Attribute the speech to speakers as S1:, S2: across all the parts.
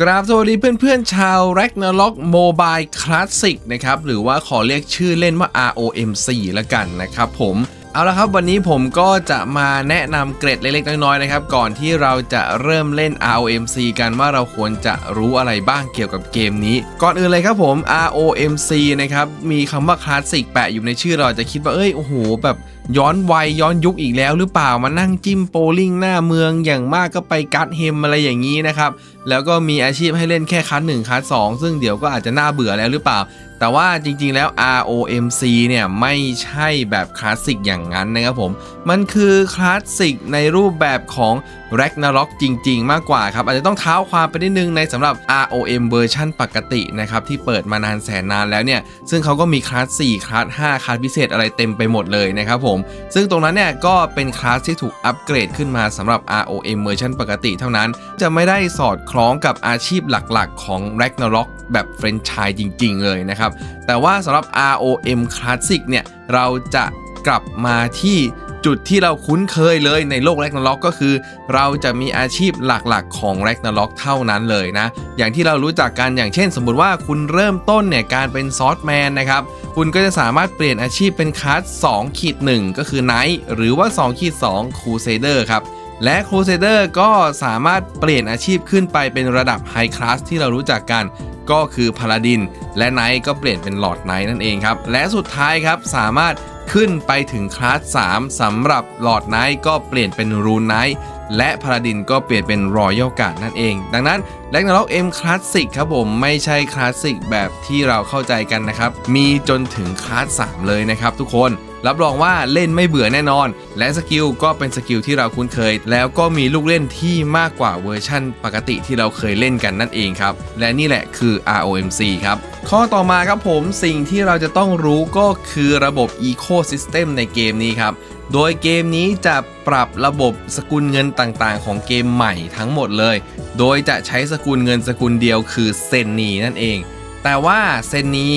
S1: กราบสวัสดีเพื่อนๆ ชาว Ragnarok Mobile Classic นะครับ หรือว่าขอเรียกชื่อเล่นว่า ROMC ละกันนะครับผมเอาละครับวันนี้ผมก็จะมาแนะนำเกร็ดเล็กๆน้อยๆนะครับ ก่อนที่เราจะเริ่มเล่น ROMC กันว่าเราควรจะรู้อะไรบ้างเกี่ยวกับเกมนี้ ก่อนอื่นเลยครับผม ROMC นะครับมีคำว่าคลาสสิกแปะอยู่ในชื่อเราจะคิดว่าเอ้ยโอ้โหแบบ ย้อนวัยย้อนยุคอีกแล้วหรือเปล่ามานั่งจิ้มโปลิงหน้าเมืองอย่างมากก็ไปกัดเฮมอะไรอย่างนี้นะครับ แล้วก็มีอาชีพให้เล่นแค่คัสหนึ่งคัสสองซึ่งเดี๋ยวก็อาจจะน่าเบื่อแล้วหรือเปล่า แต่ว่าจริงๆแล้ว ROMC เนี่ยไม่ใช่แบบคลาสสิกอย่างนั้นนะครับผม มันคือคลาสสิกในรูปแบบของ Ragnarok จริง ๆ มากกว่าครับอาจจะต้องเท้าความไปนิดนึงในสำหรับ ROM เวอร์ชันปกตินะครับที่เปิดมานานแสนนานแล้วเนี่ยซึ่งเขาก็มีคลาส 4 คลาส 5 คลาสพิเศษอะไรเต็มไปหมดเลยนะครับผม ซึ่งตรงนั้นเนี่ยก็เป็นคลาสที่ถูกอัปเกรดขึ้นมาสำหรับ ROM เวอร์ชันปกติเท่านั้น จะไม่ได้สอดคล้องกับอาชีพหลักๆ ของ Ragnarok แบบเฟรนช์ชายจริง ๆ เลยนะครับ แต่ว่าสำหรับ ROM Classic เนี่ย เราจะกลับมาที่ จุดที่เราคุ้นเคยเลยในโลก Ragnarok ก็คือ เราจะมีอาชีพหลักๆ ของ Ragnarok เท่านั้นเลยนะ อย่างที่เรารู้จักกันอย่างเช่น สมมุติว่าคุณเริ่มต้นเนี่ยการเป็นซอสแมนนะครับ คุณก็จะสามารถเปลี่ยนอาชีพเป็นคลาส2ขีด1ก็คือ Knight หรือว่า2ขีด2 Crusader ครับและ Crusader ก็สามารถเปลี่ยนอาชีพขึ้นไปเป็นระดับ High Class ที่เรารู้จักกัน ก็คือ Paladin และ Knight ก็เปลี่ยนเป็น Lord Knight นั่นเองครับ และสุดท้ายครับสามารถ ขึ้นไปถึงคลาส 3สำหรับหลอดไนท์ก็เปลี่ยนเป็นรูนไนท์และพาราดินก็เปลี่ยนเป็นรอยัลกาดนั่นเอง ดังนั้น Ragnarok M คลาสสิกครับผม ไม่ใช่คลาสสิกแบบที่เราเข้าใจกันนะครับ มีจนถึงคลาส 3 เลยนะครับทุกคน รับรองว่าเล่นไม่เบื่อแน่นอน และสกิลก็เป็นสกิลที่เราคุ้นเคย แล้วก็มีลูกเล่นที่มากกว่าเวอร์ชั่น ปกติที่เราเคยเล่นกันนั่นเองครับ และนี่แหละคือ ROMC ครับ ข้อต่อมาครับผมสิ่งที่เราจะต้องรู้ก็คือระบบ Ecosystem ในเกมนี้ครับโดยเกมนี้จะปรับระบบสกุลเงินต่างๆ ของเกมใหม่ทั้งหมดเลย โดยจะใช้สกุลเงินสกุลเดียวคือเซนนีนั่นเอง แต่ว่าเซนนี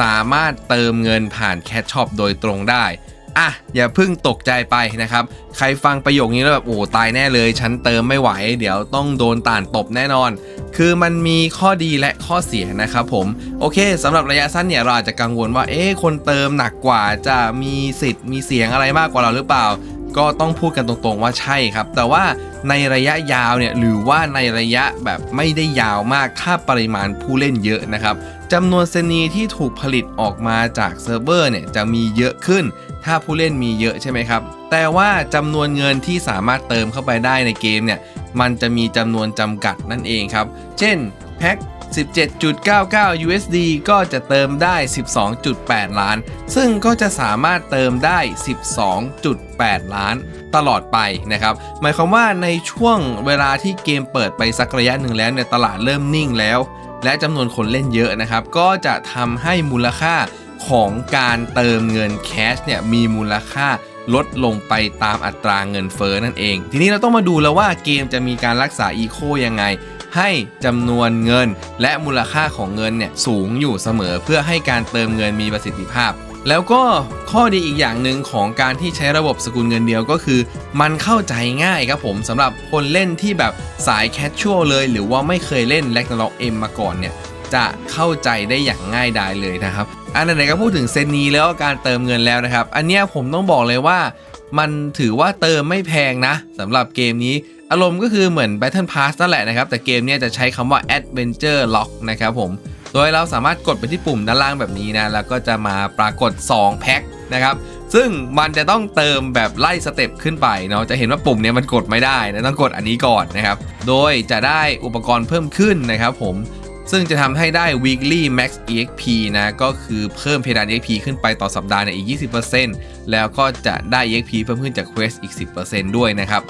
S1: สามารถเติมเงินผ่านแคชช็อปโดยตรงได้อะอย่าเพิ่งตกใจไปนะครับ ใครฟังประโยคนี้แล้วแบบโอ้ตายแน่เลย ฉันเติมไม่ไหว เดี๋ยวต้องโดนต่านตบแน่นอน คือมันมีข้อดีและข้อเสียนะครับผม โอเคสำหรับระยะสั้นเนี่ยเราอาจจะกังวลว่าเอ๊ะคนเติมหนักกว่าจะมีสิทธิ์มีเสียงอะไรมากกว่าเราหรือเปล่า ก็ต้องพูดกันตรงๆว่าใช่ครับ แต่ว่าในระยะยาวเนี่ยหรือว่าในระยะแบบไม่ได้ยาวมากถ้าปริมาณผู้เล่นเยอะนะครับจำนวนเซนีที่ถูกผลิตออกมาจากเซิร์ฟเวอร์เนี่ยจะมีเยอะขึ้น ถ้าผู้เล่นมีเยอะใช่ไหมครับ แต่ว่าจำนวนเงินที่สามารถเติมเข้าไปได้ในเกมเนี่ยมันจะมีจำนวนจำกัดนั่นเองครับ เช่นแพ็ค 17.99 USD ก็จะเติมได้ 12.8 ล้าน ซึ่งก็จะสามารถเติมได้ 12.8 ล้านตลอดไปนะครับ หมายความว่าในช่วงเวลาที่เกมเปิดไปสักระยะหนึ่งแล้วเนี่ยตลาดเริ่มนิ่งแล้ว และจำนวนคนเล่นเยอะนะครับ ก็จะทำให้มูลค่าของการเติมเงินแคชเนี่ยมีมูลค่าลดลงไปตามอัตราเงินเฟ้อนั่นเอง ทีนี้เราต้องมาดูแล้วว่าเกมจะมีการรักษาอีโคยังไง ให้จำนวนเงิน และมูลค่าของเงินเนี่ยสูงอยู่เสมอเพื่อให้การเติมเงินมีประสิทธิภาพ แล้วก็ข้อดีอีกอย่างหนึ่งของการที่ใช้ระบบสกุลเงินเดียวก็คือ มันเข้าใจง่ายครับผมสำหรับคนเล่นที่แบบสายแคชชวลเลย หรือว่าไม่เคยเล่น r a g n a r o k M มมาก่อนเนี่ยจะเข้าใจได้อย่างง่ายดายเลยนะครับ อันไหนก็พูดถึงเซนนี้แล้วก็การเติมเงินแล้วนะครับ อันเนี้ยผมต้องบอกเลยว่า มันถือว่าเติมไม่แพงนะสำหรับเกมนี้ อารมณ์ก็คือเหมือน Battle Pass นั่นแหละนะครับ แต่เกมนี้จะใช้คำว่า Adventure Lock นะครับผม โดยเราสามารถกดไปที่ปุ่มด้านล่างแบบนี้นะ แล้วก็จะมาปรากฏ 2 แพ็คนะครับ ซึ่งมันจะต้องเติมแบบไล่สเต็ปขึ้นไปเนาะ จะเห็นว่าปุ่มนี้มันกดไม่ได้นะต้องกดอันนี้ก่อนนะครับ โดยจะได้อุปกรณ์เพิ่มขึ้นนะครับผมซึ่งจะทำให้ได้ weekly max exp นะ ก็คือเพิ่มเพดาน exp ขึ้นไปต่อสัปดาห์เนี่ยอีก 20%แล้วก็จะได้ exp เพิ่มขึ้นจาก quest อีก 10%ด้วยนะครับ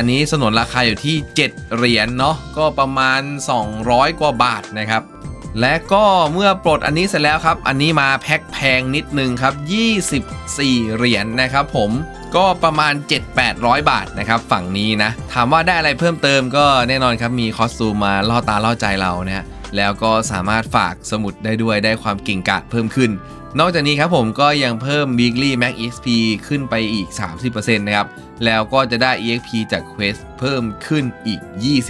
S1: อันนี้สนนราคาอยู่ที่ 7 เหรียญเนาะก็ประมาณ 200 กว่าบาทนะครับ และก็เมื่อปลดอันนี้เสร็จแล้วครับ อันนี้มาแพ็คแพงนิดนึงครับ 24 เหรียญนนะครับผมก็ประมาณ 7-800 บาทนะครับฝั่งนี้นะ ถามว่าได้อะไรเพิ่มเติมก็แน่นอนครับมีคอสตูมมาล่อตาล่อใจเรานะแล้วก็สามารถฝากสมุดได้ด้วยได้ความเก่งกาจเพิ่มขึ้น นอกจากนี้ครับผมก็ยังเพิ่ม weekly max exp ขึ้นไปอีก 30%นะครับ แล้วก็จะได้ exp จาก quest เพิ่มขึ้นอีก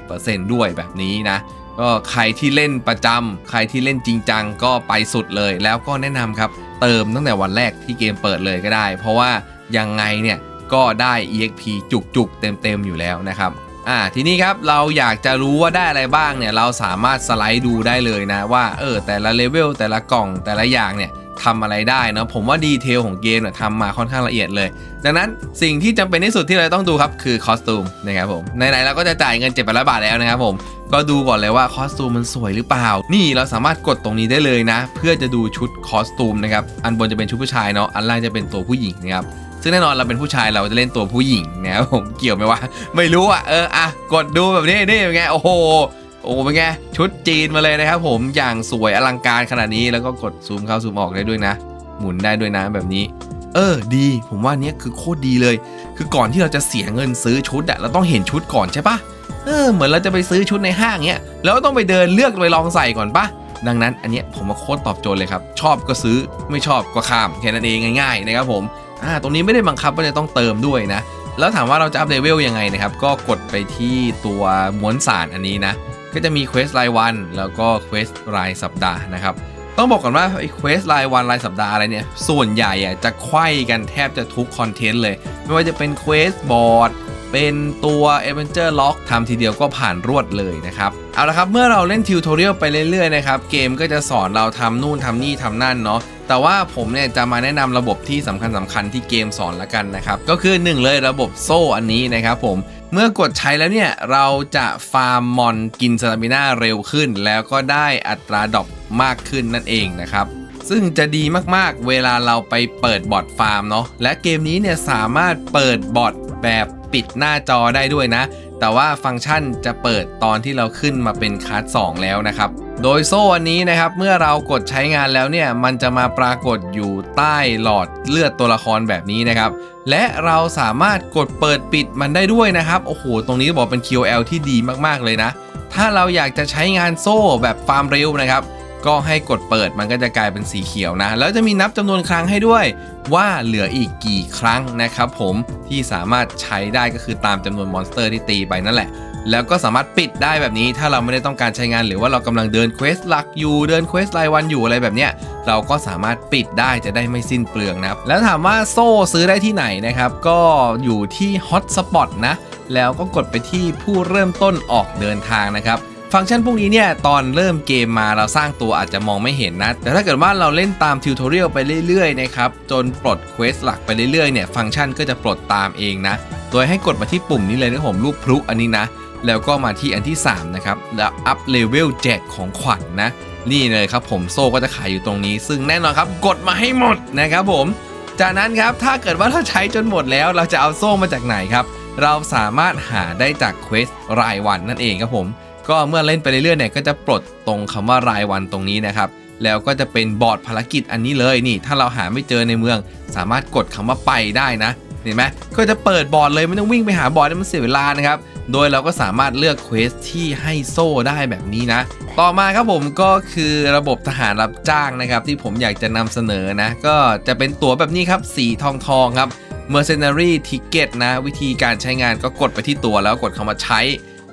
S1: 20%ด้วยแบบนี้นะ ก็ใครที่เล่นประจำใครที่เล่นจริงจังก็ไปสุดเลย แล้วก็แนะนำครับ เติมตั้งแต่วันแรกที่เกมเปิดเลยก็ได้ เพราะว่ายังไงเนี่ยก็ได้ EXP จุกๆ เต็มๆ อยู่แล้วนะครับอ่าทีนี้ครับเราอยากจะรู้ว่าได้อะไรบ้างเนี่ยเราสามารถสไลด์ดูได้เลยนะว่าเออแต่ละเลเวลแต่ละกล่องแต่ละอย่างเนี่ย ทำอะไรได้นะผมว่าดีเทลของเกมเนี่ยทำมาค่อนข้างละเอียดเลย ดังนั้นสิ่งที่จำเป็นที่สุดที่เราต้องดูครับคือคอสตูมนะครับผมไหนๆเราก็จะจ่ายเงิน7 8 0 0บาทแล้วนะครับผมก็ดูก่อนเลยว่าคอสตูมมันสวยหรือเปล่า นี่เราสามารถกดตรงนี้ได้เลยนะ เพื่อจะดูชุดคอสตูมนะครับอันบนจะเป็นชุดผู้ชายเนาะอันล่างจะเป็นตัวผู้หญิงนะครับซึ่งแน่นอนเราเป็นผู้ชายเราจะเล่นตัวผู้หญิงนะครับผมเกี่ยวไหมวะไม่รู้อะเอออะกดดูแบบนี้นี่เป็นไงโอ้โห โอ้เป็นไงชุดจีนมาเลยนะครับผมอย่างสวยอลังการขนาดนี้แล้วก็กดซูมเข้าซูมออกได้ด้วยนะ หมุนได้ด้วยนะแบบนี้ เออดี ผมว่าเนี้ยคือโคตรดีเลย คือก่อนที่เราจะเสียเงินซื้อชุดอะเราต้องเห็นชุดก่อนใช่ปะเออเหมือนเราจะไปซื้อชุดในห้างเนี้ยแล้วต้องไปเดินเลือกไปลองใส่ก่อนปะดังนั้นอันเนี้ยผมมาโคตรตอบโจทย์เลยครับ ชอบก็ซื้อไม่ชอบก็ข้ามแค่นั้นเองง่ายๆนะครับผมอ่าตรงนี้ไม่ได้บังคับว่าจะต้องเติมด้วยนะ แล้วถามว่าเราจะอัพเลเวลยังไงนะครับ ก็กดไปที่ตัวม้วนสารอันนี้นะ ก็จะมีเควสรายวัน แล้วก็เควสรายสัปดาห์นะครับต้องบอกก่อนว่าไอ้เควสรายวันรายสัปดาห์อะไรเนี่ย ส่วนใหญ่อะจะไขว้กันแทบจะทุกคอนเทนต์เลย ไม่ว่าจะเป็นเควสบอร์ดเป็นตัว Adventure Log ทำทีเดียวก็ผ่านรวดเลยนะครับ เอาละครับ เมื่อเราเล่นทิวทอเรียลไปเรื่อยๆนะครับ เกมก็จะสอนเราทำนู่นทำนี่ทำนั่นเนาะแต่ว่าผมเนี่ยจะมาแนะนำระบบที่สำคัญสำคัญที่เกมสอนละกันนะครับ ก็คือ 1 เลยระบบโซ่อันนี้นะครับผม เมื่อกดใช้แล้วเนี่ย เราจะฟาร์มมอนกินสตามิน่าเร็วขึ้น แล้วก็ได้อัตราดรอปมากขึ้นนั่นเองนะครับซึ่งจะดีมากๆ เวลาเราไปเปิดบอทฟาร์มเนาะ และเกมนี้เนี่ยสามารถเปิดบอท แบบปิดหน้าจอได้ด้วยนะ แต่ว่าฟังก์ชันจะเปิดตอนที่เราขึ้นมาเป็นคาร์ด2แล้วนะครับ โดยโซ่อันนี้นะครับ เมื่อเรากดใช้งานแล้วเนี่ย มันจะมาปรากฏอยู่ใต้หลอดเลือดตัวละครแบบนี้นะครับ และเราสามารถกดเปิดปิดมันได้ด้วยนะครับ โอ้โห ตรงนี้บอกเป็น QL ที่ดีมากๆเลยนะ ถ้าเราอยากจะใช้งานโซ่แบบฟาร์มเร็วนะครับ ก็ให้กดเปิดมันก็จะกลายเป็นสีเขียวนะ แล้วจะมีนับจำนวนครั้งให้ด้วยว่าเหลืออีกกี่ครั้งนะครับผมที่สามารถใช้ได้ก็คือตามจำนวนมอนสเตอร์ที่ตีไปนั่นแหละ แล้วก็สามารถปิดได้แบบนี้ ถ้าเราไม่ได้ต้องการใช้งานหรือว่าเรากำลังเดินเควสหลักอยู่เดินเควสรายวันอยู่อะไรแบบเนี้ยเราก็สามารถปิดได้จะได้ไม่สิ้นเปลืองนะครับ แล้วถามว่าโซ่ซื้อได้ที่ไหนนะครับ ก็อยู่ที่ Hotspot นะ แล้วก็กดไปที่ผู้เริ่มต้นออกเดินทางนะครับ ฟังก์ชันพวกนี้เนี่ยตอนเริ่มเกมมาเราสร้างตัวอาจจะมองไม่เห็นนะ แต่ถ้าเกิดว่าเราเล่นตามทิวทอเรียลไปเรื่อยๆนะครับจนปลดเควสหลักไปเรื่อยๆเนี่ยฟังก์ชันก็จะปลดตามเองนะ โดยให้กดมาที่ปุ่มนี้เลยนะผมรูปพลุอันนี้นะ แล้วก็มาที่อันที่ 3 นะครับ แล้วอัพเลเวลแจกของขวัญนนะ นี่เลยครับผมโซ่ก็จะขายอยู่ตรงนี้ ซึ่งแน่นอนครับกดมาให้หมดนะครับผม จากนั้นครับถ้าเกิดว่าเราใช้จนหมดแล้ว เราจะเอาโซ่มาจากไหนครับเราสามารถหาได้จากเควสรายวันนั่นเองครับผม ก็เมื่อเล่นไปเรื่อยๆเนี่ยก็จะปลดตรงคำว่ารายวันตรงนี้นะครับ แล้วก็จะเป็นบอร์ดภารกิจอันนี้เลยนี่ ถ้าเราหาไม่เจอในเมือง สามารถกดคำว่าไปได้นะเห็นไหมก็จะเปิดบอร์ดเลยไม่ต้องวิ่งไปหาบอร์ดให้มันเสียเวลานะครับ โดยเราก็สามารถเลือกเควสที่ให้โซ่ได้แบบนี้นะ ต่อมาครับผมก็คือระบบทหารรับจ้างนะครับ ที่ผมอยากจะนำเสนอนะ ก็จะเป็นตั๋วแบบนี้ครับ สีทองทองครับ Mercenary Ticket นะ วิธีการใช้งานก็กดไปที่ตัวแล้วกดคำว่าใช้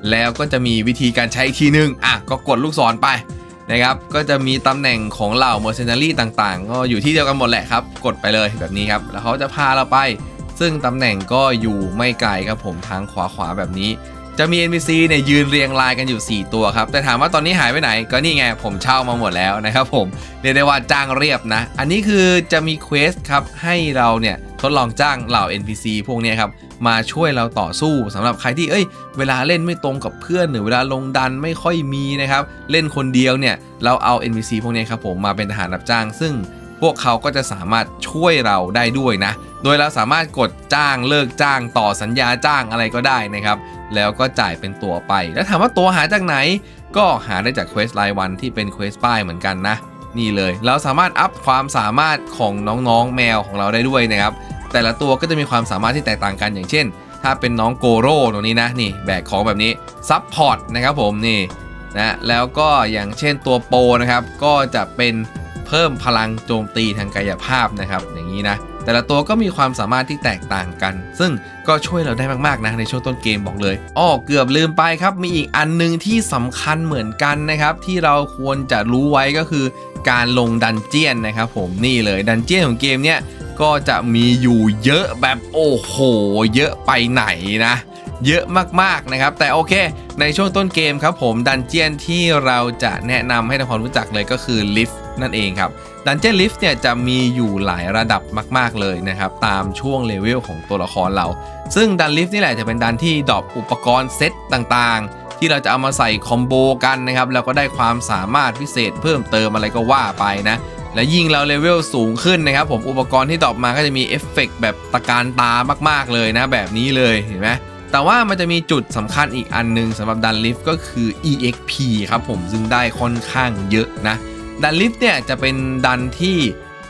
S1: แล้วก็จะมีวิธีการใช้อีกทีนึงอะก็กดลูกศรไปนะครับ ก็จะมีตำแหน่งของเหล่า Mercenary ต่างๆ ก็อยู่ที่เดียวกันหมดแหละครับ กดไปเลยแบบนี้ครับ แล้วเขาจะพาเราไป ซึ่งตำแหน่งก็อยู่ไม่ไกลครับผมทางขวาขวาๆแบบนี้ จะมี NPC เนี่ยยืนเรียงรายกันอยู่ 4 ตัวครับ แต่ถามว่าตอนนี้หายไปไหน ก็นี่ไงผมเช่ามาหมดแล้วนะครับผม เรียกได้ว่าจ้างเรียบนะ อันนี้คือจะมีเควสครับให้เราเนี่ย ทดลองจ้างเหล่า NPC พวกนี้ครับมาช่วยเราต่อสู้สำหรับใครที่เอ้ยเวลาเล่นไม่ตรงกับเพื่อน หรือเวลาลงดันไม่ค่อยมีนะครับเล่นคนเดียวเนี่ยเราเอา NPC พวกนี้ครับผมมาเป็นทหารรับจ้าง ซึ่งพวกเขาก็จะสามารถช่วยเราได้ด้วยนะ โดยเราสามารถกดจ้างเลิกจ้างต่อสัญญาจ้างอะไรก็ได้นะครับ แล้วก็จ่ายเป็นตัวไป แล้วถามว่าตัวหาจากไหน ก็หาได้จากเควสรายวันที่เป็นเควสป้ายเหมือนกันนะ นี่เลย เราสามารถอัพความสามารถของน้องๆ แมวของเราได้ด้วยนะครับ แต่ละตัวก็จะมีความสามารถที่แตกต่างกันอย่างเช่น ถ้าเป็นน้องโกโร่ตรงนี้นะนี่แบกของแบบนี้ซับพอร์ตนะครับผมนี่นะแล้วก็อย่างเช่นตัวโปนะครับก็จะเป็นเพิ่มพลังโจมตีทางกายภาพนะครับ อย่างนี้นะ แต่ละตัวก็มีความสามารถที่แตกต่างกัน ซึ่งก็ช่วยเราได้มากๆนะในช่วงต้นเกมบอกเลยอ้อเกือบลืมไปครับมีอีกอันหนึงที่สำคัญเหมือนกันนะครับที่เราควรจะรู้ไว้ก็คือ การลงดันเจียนนะครับผมนี่เลยดันเจียนของเกมเนี้ยก็จะมีอยู่เยอะแบบโอ้โห เยอะไปไหนนะเยอะมากๆนะครับ แต่โอเค ในช่วงต้นเกมครับผมดันเจียนที่เราจะแนะนำให้ทำความรู้จักเลยก็คือลิฟ นั่นเองครับดันเจี้ยนลิฟต์เนี่ยจะมีอยู่หลายระดับมาก ๆเลยนะครับ ตามช่วงเลเวลของตัวละครเรา ซึ่งดันลิฟต์นี่แหละจะเป็นดันที่ดรอปอุปกรณ์เซตต่างๆ ที่เราจะเอามาใส่คอมโบกันนะครับ แล้วก็ได้ความสามารถพิเศษเพิ่มเติมอะไรก็ว่าไปนะ และยิ่งเราเลเวลสูงขึ้นนะครับ ผมอุปกรณ์ที่ดรอปมาก็จะมีเอฟเฟกต์แบบตะการตามากๆเลยนะแบบนี้เลยเห็นไหมแต่ว่ามันจะมีจุดสำคัญอีกอันหนึงสำหรับดันลิฟต์ก็คือ EXP ครับผมซึ่งได้ค่อนข้างเยอะนะ ดันลิฟต์เนี่ยจะเป็นดันที่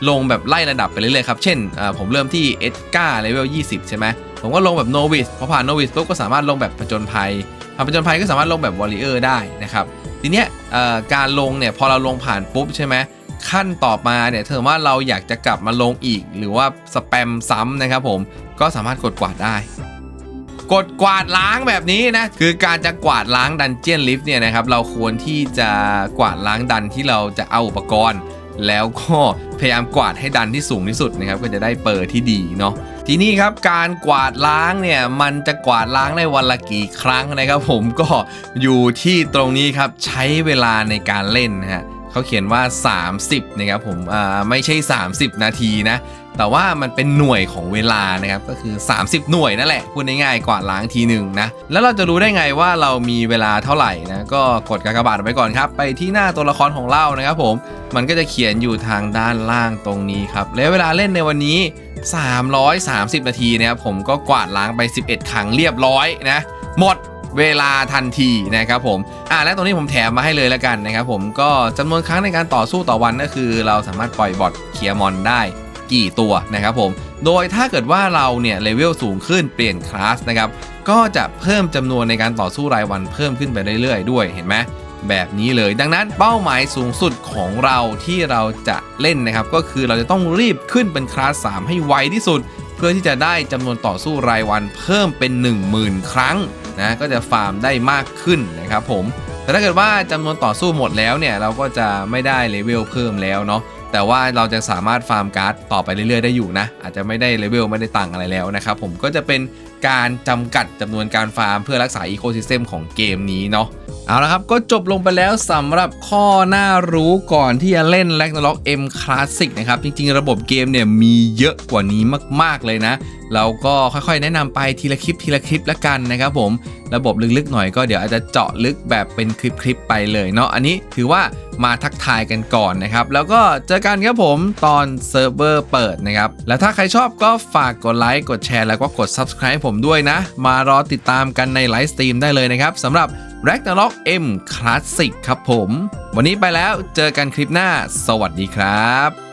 S1: ลงแบบไล่ระดับไปเรื่อยๆครับ เช่นผมเริ่มที่เอสกาเลเวล20 ใช่ไหมผมก็ลงแบบโนวิสพอผ่านโนวิสปุ๊บก็สามารถลงแบบผจญภัยผ่านผจญภัยก็สามารถลงแบบวอริเออร์ได้นะครับ ทีเนี้ยการลงเนี่ยพอเราลงผ่านปุ๊บใช่ไหมขั้นต่อมาเนี่ยถ้าว่าเราอยากจะกลับมาลงอีก หรือว่าสแปมซ้ำนะครับผมก็สามารถกดกวาดได้ กดกวาดล้างแบบนี้นะ คือการจะกวาดล้างดันเจียนลิฟต์เนี่ยนะครับ เราควรที่จะกวาดล้างดันที่เราจะเอาอุปกรณ์ แล้วก็พยายามกวาดให้ดันที่สูงที่สุดนะครับ ก็จะได้เปิดที่ดีเนาะทีนี้ครับการกวาดล้างเนี่ยมันจะกวาดล้างได้วันละกี่ครั้งนะครับ ผมก็อยู่ที่ตรงนี้ครับใช้เวลาในการเล่นนะฮะเขาเขียนว่า 30 นะครับผมอ่าไม่ใช่ 30 นาทีนะ แต่ว่ามันเป็นหน่วยของเวลานะครับก็คือ 30 หน่วยนั่นแหละพูดง่ายๆกวาดล้างทีหนึ่งนะแล้วเราจะรู้ได้ไงว่าเรามีเวลาเท่าไหร่นะก็กดกากบาทไว้ก่อนครับ ไปที่หน้าตัวละครของเรานะครับผมมันก็จะเขียนอยู่ทางด้านล่างตรงนี้ครับแล้วเวลาเล่นในวันนี้ 330 นาทีนะครับผมก็กวาดล้างไป 11 ครั้งเรียบร้อยนะหมดเวลาทันทีนะครับผม อ่าและตรงนี้ผมแถมมาให้เลยแล้วกันนะครับผมก็จำนวนครั้งในการต่อสู้ต่อวันก็คือ เราสามารถปล่อยบอทเคลียร์มอนได้ กี่ตัวนะครับผม โดยถ้าเกิดว่าเราเนี่ยเลเวลสูงขึ้นเปลี่ยนคลาสนะครับ ก็จะเพิ่มจำนวนในการต่อสู้รายวันเพิ่มขึ้นไปเรื่อยๆ ด้วยเห็นไหมแบบนี้เลยดังนั้นเป้าหมายสูงสุดของเราที่เราจะเล่นนะครับ ก็คือเราจะต้องรีบขึ้นเป็นคลาส 3 ให้ไวที่สุด เพื่อที่จะได้จำนวนต่อสู้รายวันเพิ่มเป็น 10,000 ครั้งนะก็จะฟาร์มได้มากขึ้นนะครับผมแต่ถ้าเกิดว่าจำนวนต่อสู้หมดแล้วเนี่ยเราก็จะไม่ได้เลเวลเพิ่มแล้วเนาะ แต่ว่าเราจะสามารถฟาร์มการ์ดต่อไปเรื่อยๆได้อยู่นะ อาจจะไม่ได้เลเวลไม่ได้ตังอะไรแล้วนะครับผมก็จะเป็นการจำกัดจำนวนการฟาร์มเพื่อรักษาอีโคซิสเต็มของเกมนี้เนาะ เอาละครับก็จบลงไปแล้วสำหรับข้อน่ารู้ก่อนที่จะเล่น r a g n a r o k M Classic นะครับ จริง ๆ ระบบเกมเนี่ยมีเยอะกว่านี้มาก ๆ เลยนะ เราก็ค่อยๆ แนะนำไปทีละคลิปทีละคลิปละกันนะครับผม ระบบลึก ๆ หน่อยก็เดี๋ยวอาจจะเจาะลึกแบบเป็นคลิป ๆ ไปเลยเนาะอันนี้ถือว่ามาทักทายกันก่อนนะครับ แล้วก็เจอกันครับผมตอนเซิร์ฟเวอร์เปิดนะครับ แล้วถ้าใครชอบก็ฝากกดไลค์กดแชร์แล้วก็กด Subscribe ผมด้วยนะ มารอติดตามกันในไลฟ์สตรีมได้เลยนะครับสำหรับ Ragnarok M Classic ครับผม วันนี้ไปแล้วเจอกันคลิปหน้า สวัสดีครับ